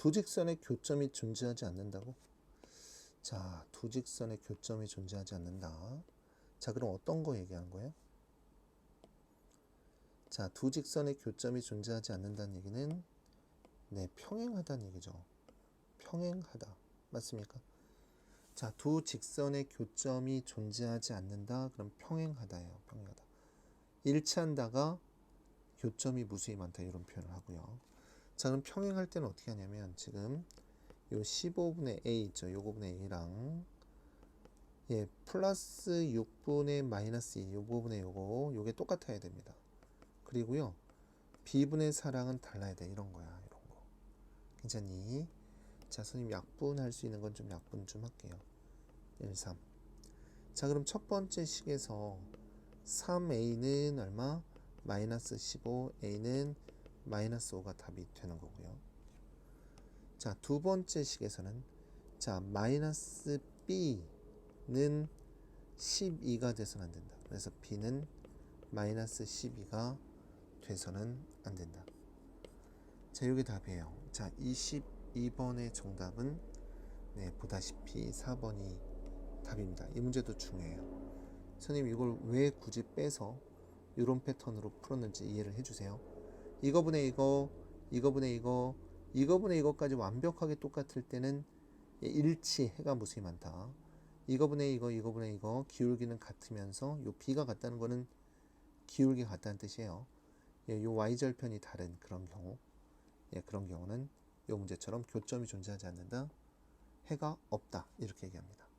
두 직선의 교점이 존재하지 않는다고? 자, 두 직선의 교점이 존재하지 않는다. 자, 그럼 어떤 거 얘기하는 거예요? 자, 두 직선의 교점이 존재하지 않는다는 얘기는 네, 평행하다는 얘기죠. 평행하다. 맞습니까? 자, 두 직선의 교점이 존재하지 않는다. 그럼 평행하다예요. 평행하다. 일치한다가 교점이 무수히 많다. 이런 표현을 하고요. 자, 그럼 평행할 때는 어떻게 하냐면 지금 요 15분의 a 있죠. 요거분의 a랑 예, 플러스 6분의 마이너스 2, 요 부분의 요거, 요게 똑같아야 됩니다. 그리고요, b분의 4랑은 달라야 돼. 이런 거야, 이런 거. 괜찮니? 자, 선생님 약분 할 수 있는 건 좀 약분 좀 할게요. 1, 3. 자, 그럼 첫 번째 식에서 3a는 얼마? 마이너스 15, a는 마이너스 5가 답이 되는 거고요. 자, 두 번째 식에서는 자, 마이너스 b는 12가 돼서는 안 된다. 그래서 b는 마이너스 12가 돼서는 안 된다. 자, 이게 답이에요. 자, 22번의 정답은 네, 보다시피 4번이 답입니다. 이 문제도 중요해요. 선생님 이걸 왜 굳이 빼서 이런 패턴으로 풀었는지 이해를 해주세요. 이거분의 이거, 이거분의 이거, 이거분의 이거까지 완벽하게 똑같을 때는 일치 해가 무수히 많다. 이거분의 이거, 이거분의 이거 기울기는 같으면서 요 b가 같다는 거는 기울기 같다는 뜻이에요. 예, 요 y절편이 다른 그런 경우, 예, 그런 경우는 요 문제처럼 교점이 존재하지 않는다. 해가 없다. 이렇게 얘기합니다.